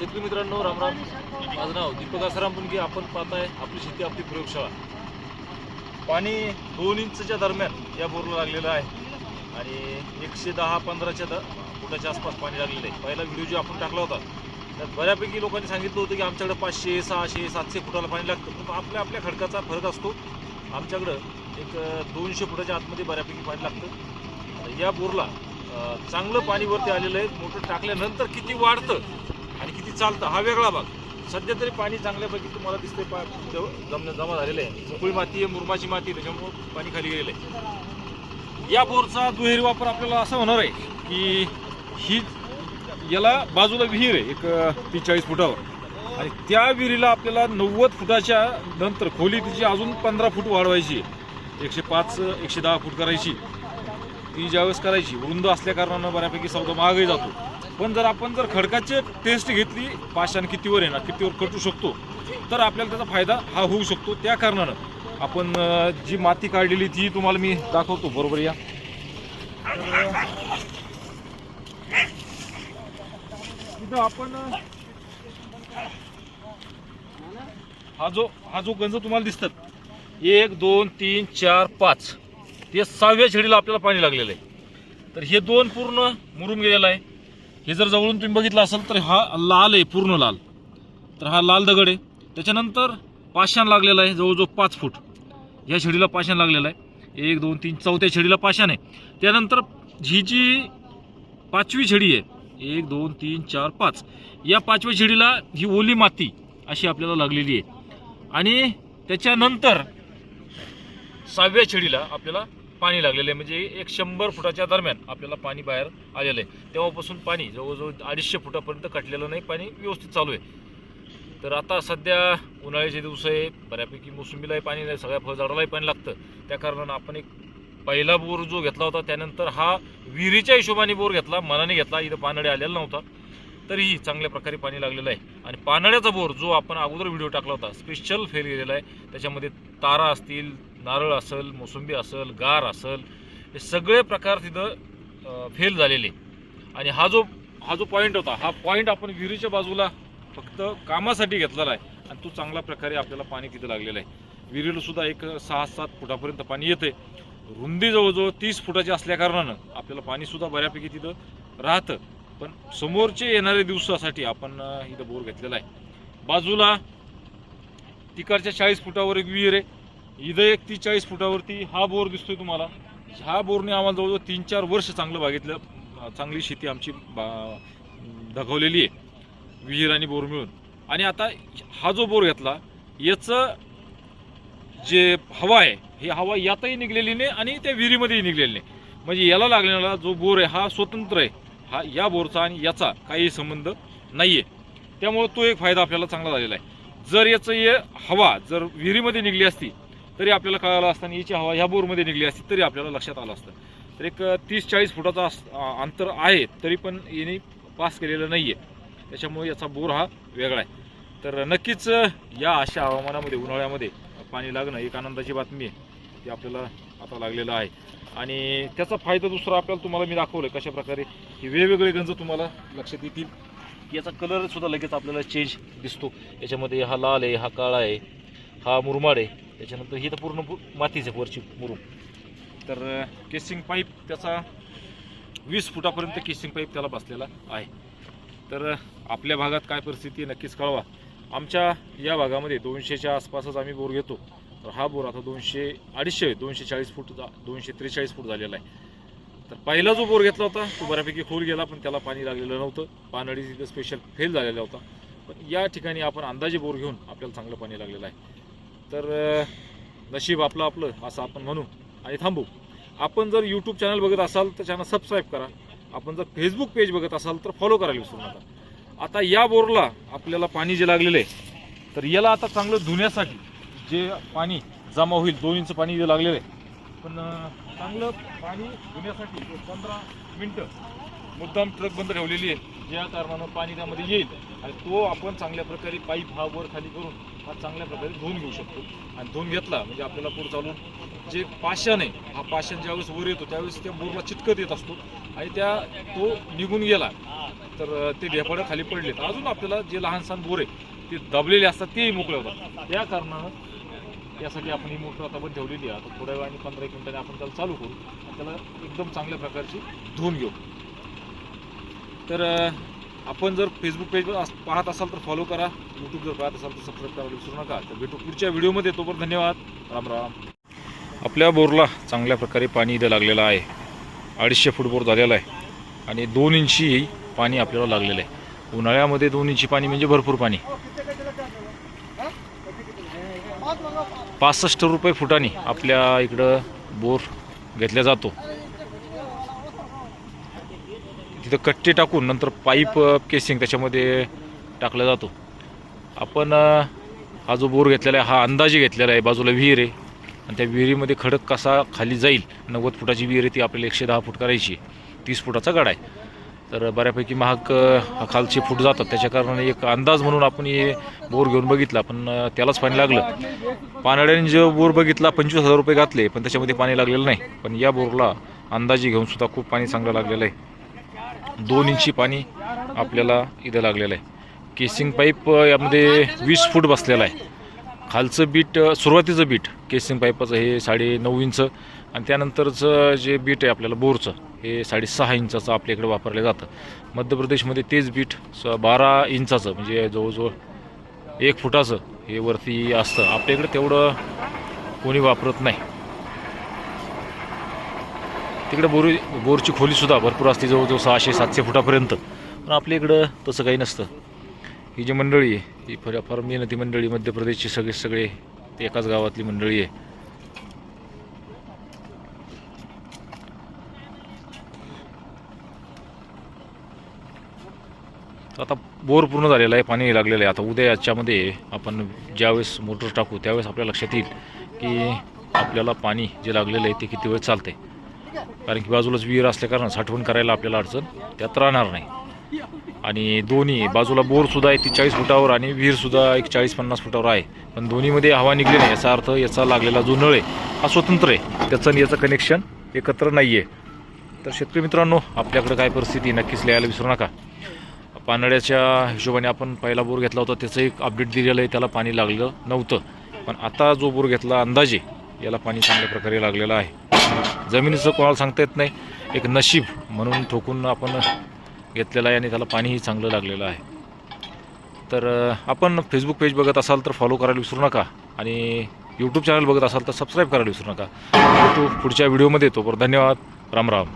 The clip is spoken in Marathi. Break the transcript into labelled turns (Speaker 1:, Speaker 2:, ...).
Speaker 1: शेतकरी मित्रांनो रामराम माझं नाव दीपक आसाराम पुणगे आपण पाहताय आपली शेती आपली प्रयोगशाळा. पाणी दोन इंचच्या दरम्यान या बोरला लागलेलं आहे. आणि एकशे दहा पंधराच्या द फुटाच्या आसपास पाणी लागलेलं आहे. पहिला व्हिडिओ जो आपण टाकला होता त्यात बऱ्यापैकी लोकांनी सांगितलं होतं की आमच्याकडे पाचशे सहाशे सातशे फुटाला पाणी लागतं. पण आपल्या आपल्या खडकाचा फरक असतो. आमच्याकडं एक दोनशे फुटाच्या आतमध्ये बऱ्यापैकी पाणी लागतं. या बोरला चांगलं पाणी वरती आलेलं आहे. मोटर टाकल्यानंतर किती वाढतं आणि किती चालतं हा वेगळा भाग. सध्या तरी पाणी चांगल्यापैकी तुम्हाला दिसते पा जम जमा झालेलं आहे. मोकळी माती आहे मुरमाची माती आहे, त्याच्यामुळं पाणी खाली गेलेलं आहे. या बोरचा दुहेरी वापर आपल्याला असा होणार आहे की ही याला बाजूला विहीर आहे एक तीस फुटावर. आणि त्या विहिरीला आपल्याला नव्वद फुटाच्या नंतर खोली तिची अजून पंधरा फूट वाढवायची आहे. एकशे पाच एकशे दहा फूट करायची. ती ज्यावेळेस करायची रुंद असल्या कारणानं बऱ्यापैकी सौदा महागही जातो. पण जर आपण जर खडकाची टेस्ट घेतली पाषाण कितीवर येणार कितीवर कटू शकतो तर आपल्याला त्याचा फायदा हा होऊ शकतो. त्या कारणानं आपण जी माती काढलेली ती तुम्हाला मी दाखवतो. बरोबर या. तर, इथं आपण हा जो हा जो गंज तुम्हाला दिसतात एक दोन तीन चार पाच ते सहाव्या छेडीला आपल्याला पाणी लागलेलं आहे. तर हे दोन पूर्ण मुरून गेलेलं आहे. हे जर जवळून तुम्ही बघितलं असेल तर हा लाल आहे पूर्ण लाल. तर हा लाल दगड आहे. त्याच्यानंतर पाषाण लागलेला आहे जवळजवळ पाच फूट. ह्या शेडीला पाषाण लागलेला आहे. एक दोन तीन चौथ्या शेडीला पाषाण आहे. त्यानंतर ही जी पाचवी शेडी आहे एक दोन तीन चार पाच. या पाचव्या शेडीला ही ओली माती अशी आपल्याला लागलेली आहे. आणि त्याच्यानंतर सहाव्या शेडीला आपल्याला पाणी लागलेलं आहे. म्हणजे एक शंभर फुटाच्या दरम्यान आपल्याला पाणी बाहेर आलेलं आहे. तेव्हापासून पाणी जवळजवळ अडीचशे फुटापर्यंत कटलेलं नाही. पाणी व्यवस्थित चालू आहे. तर आता सध्या उन्हाळ्याचे दिवस आहे. बऱ्यापैकी मोसंबीलाही पाणी नाही. सगळ्या फळझाडालाही पाणी लागतं. त्या कारणानं आपण एक पहिला बोर जो घेतला होता त्यानंतर हा विहिरीच्या हिशोबाने बोर घेतला. मनाने घेतला. इथं पानडे आलेला नव्हता. तरीही चांगल्या प्रकारे पाणी लागलेलं आहे. आणि पानड्याचा बोर जो आपण अगोदर व्हिडिओ टाकला होता स्पेशल फेल गेलेला आहे. त्याच्यामध्ये तारा असतील नारळ असेल मोसंबी असेल गार असेल हे सगळे प्रकार तिथं फेल झालेले. आणि हा जो हा जो पॉईंट होता हा पॉईंट आपण विहिरीच्या बाजूला फक्त कामासाठी घेतलेला आहे. आणि तो चांगल्या प्रकारे आपल्याला पाणी तिथं लागलेलं आहे. विहिरीला सुद्धा एक सहा सात फुटापर्यंत पाणी येते रुंदी जवळजवळ तीस फुटाची असल्याकारणानं आपल्याला पाणीसुद्धा बऱ्यापैकी तिथं राहतं. पण समोरचे येणाऱ्या दिवसासाठी आपण इथं बोर घेतलेला आहे. बाजूला तिकडच्या चाळीस फुटावर एक विहीर आहे. इथं एक ती चाळीस फुटावरती हा बोर दिसतोय तुम्हाला. ह्या बोरने आम्हाला जवळजवळ तीन चार वर्ष चांगलं बागेतलं चांगली शेती आमची बा दखवलेली आहे. विहीर आणि बोर मिळून. आणि आता हा जो बोर घेतला याचं जे हवा आहे ही हवा यातही निघलेली नाही आणि त्या विहिरीमध्येही निघलेली नाही. म्हणजे याला लागलेला जो बोर आहे हा स्वतंत्र आहे. हा या बोरचा आणि याचा काही संबंध नाही आहे त्यामुळं तो एक फायदा आपल्याला चांगला झालेला आहे. जर याचं हे हवा जर विहिरीमध्ये निघली असती तरी आपल्याला कळालं असतं आणि याची हवा ह्या बोरमध्ये निघली असती तरी आपल्याला लक्षात आलं असतं. तर एक तीस चाळीस फुटाचा अंतर आहे तरी पण याने पास केलेलं नाही आहे त्याच्यामुळे याचा बोर हा वेगळा आहे. तर नक्कीच या अशा हवामानामध्ये उन्हाळ्यामध्ये पाणी लागणं एक आनंदाची बातमी आहे ती आपल्याला आता लागलेलं आहे. आणि त्याचा फायदा दुसरा आपल्याला तुम्हाला मी दाखवलं कशा प्रकारे हे वेगवेगळे गंज तुम्हाला लक्षात येतील. याचा कलरसुद्धा लगेच आपल्याला चेंज दिसतो. याच्यामध्ये हा लाल आहे हा काळा आहे हा मुरमाड आहे. त्याच्यानंतर ही तर पूर्ण पू- मातीच आहे वरची मुरुम. तर केसिंग पाईप त्याचा वीस फुटापर्यंत केसिंग पाईप त्याला बसलेला आहे. तर आपल्या भागात काय परिस्थिती नक्कीच कळवा. आमच्या या भागामध्ये दोनशेच्या आसपासच आम्ही बोर घेतो. तर हा बोर आता दोनशे अडीचशे दोनशे चाळीस फूट दोनशे त्रेचाळीस फूट झालेला आहे. तर पहिला जो बोर घेतला होता तो बऱ्यापैकी खोल गेला पण त्याला पाणी लागलेलं नव्हतं. पानडी तिथं स्पेशल फेल झालेला होता. पण या ठिकाणी आपण अंदाजे बोर घेऊन आपल्याला चांगलं पाणी लागलेलं आहे. तर नशीब आपलं आपलं असं आपण म्हणू. आणि थांबू. आपण जर यूट्यूब चॅनल बघत असाल तर चॅनल सबस्क्राईब करा. आपण जर फेसबुक पेज बघत असाल तर फॉलो करायला विसरू नका. आता या बोरला आपल्याला पाणी जे लागलेलं आहे तर याला आता चांगलं धुण्यासाठी जे पाणी जमा होईल दोन इंच पाणी जे लागलेलं आहे पण चांगलं पाणी धुण्यासाठी पंधरा मिनटं मुद्दाम ट्रक बंद ठेवलेली आहे. ज्या कारणानं पाणी त्यामध्ये येईल. आणि तो आपण चांगल्या प्रकारे पाईप हा वर खाली करून हा चांगल्या प्रकारे धुवून घेऊ शकतो. आणि धुवून घेतला म्हणजे आपल्याला पुढे चालून जे पाषाण आहे हा पाषाण ज्यावेळेस वर येतो त्यावेळेस त्या बोरला चिटकत येत असतो. आणि त्या तो निघून गेला. तर ते ढेपाडं खाली पडले तर अजून आपल्याला जे लहान सहान बोर आहे ते दबलेले असतात तेही मोकळे होतात. त्या कारणानं यासाठी आपण ही मोटर आता पण ठेवलेली आहे. आता थोड्या वेळाने पंधरा एक मिनिटाने आपण त्याला चालू करू. आणि त्याला एकदम चांगल्या प्रकारची धुवून घेऊ. तर आपण जर फेसबुक पेजवर पाहत असाल तर फॉलो करा. यूट्यूब जर पाहत असाल तर सबस्क्राईब करायला विसरू नका. तर भेटू पुढच्या व्हिडिओमध्ये तोपर्यंत धन्यवाद. राम राम. आपल्या बोरला चांगल्या प्रकारे पाणी इथं लागलेलं आहे. अडीचशे फूट बोर झालेला आहे. आणि दोन इंची पाणी आपल्याला लागलेलं आहे. उन्हाळ्यामध्ये दोन इंची पाणी म्हणजे भरपूर पाणी. पासष्ट रुपये फुटाने आपल्या इकडं बोर घेतला जातो. तिथं कट्टे टाकून नंतर पाईप केसिंग त्याच्यामध्ये टाकला जातो. आपण हा जो बोर घेतलेला आहे हा अंदाजे घेतलेला आहे बाजूला विहीर आहे. आणि त्या विहिरीमध्ये खडक कसा खाली जाईल नव्वद फुटाची विहीर आहे ती आपल्याला एकशे दहा फूट करायची तीस फुटाचा गाडा आहे. तर बऱ्यापैकी महाग खालचे फूट जातात. त्याच्या कारणाने एक अंदाज म्हणून आपण हे बोर घेऊन बघितला पण त्यालाच पाणी लागलं. पानड्याने जो बोर बघितला पंचवीस हजार रुपये घातले पण त्याच्यामध्ये पाणी लागलेलं नाही. पण या बोरला अंदाजे घेऊन सुद्धा खूप पाणी चांगलं लागलेलं आहे. दोन इंची पाणी आपल्याला इथं लागलेलं आहे. केसिंग पाईप यामध्ये वीस फूट बसलेला आहे. खालचं बीट सुरुवातीचं बीट केसिंग पाईपाचं हे साडे नऊ इंच आणि त्यानंतरचं जे बीट आहे आपल्याला बोरचं हे साडेसहा इंचाचं आपल्याकडे वापरलं जातं. मध्य प्रदेशमध्ये तेच बीट स बारा इंचाचं म्हणजे जवळजवळ एक फुटाचं हे वरती असतं. आपल्याकडे तेवढं कोणी वापरत नाही. तिकडे बोरी बोरची खोलीसुद्धा भरपूर असते जवळजवळ सहाशे सातशे फुटापर्यंत. पण आपल्या इकडं तसं काही नसतं. ही जी मंडळी आहे ही फार फार मेहनती मंडळी. मध्य प्रदेशची सगळे सगळे ते एकाच गावातली मंडळी आहे. तर आता बोर पूर्ण झालेला आहे पाणी लागलेलं आहे. आता उद्या याच्यामध्ये आपण ज्यावेळेस मोटर टाकू त्यावेळेस आपल्या लक्षात येईल की आपल्याला पाणी जे लागलेलं आहे ते किती वेळ चालते कारण की बाजूलाच विहीर असल्याकारणानं साठवण करायला आपल्याला अडचण त्यात राहणार नाही. आणि दोन्ही बाजूला बोरसुद्धा आहे ती चाळीस फुटावर आणि विहीरसुद्धा एक चाळीस पन्नास फुटावर आहे. पण दोन्हीमध्ये हवा निघली नाही याचा अर्थ याचा लागलेला जो नळ आहे हा स्वतंत्र आहे. त्याचं आणि याचं कनेक्शन एकत्र नाही आहे तर शेतकरी मित्रांनो आपल्याकडे काय परिस्थिती नक्कीच लिहायला विसरू नका. पानड्याच्या हिशोबाने आपण पहिला बोर घेतला होता त्याचं एक अपडेट दिलेलं आहे त्याला पाणी लागलं नव्हतं. पण आता जो बोर घेतला अंदाजे याला पाणी चांगल्या प्रकारे लागलेलं आहे. जमिनीचं कोणाला सांगता येत नाही. एक नशीब म्हणून ठोकून आपण घेतलेलं आहे आणि त्याला पाणीही चांगलं लागलेलं आहे. तर आपण फेसबुक पेज बघत असाल तर फॉलो करायला विसरू नका आणि यूट्यूब चॅनल बघत असाल तर सबस्क्राईब करायला विसरू नका. यूट्यूब पुढच्या व्हिडिओमध्ये येतो. पर धन्यवाद. राम राम.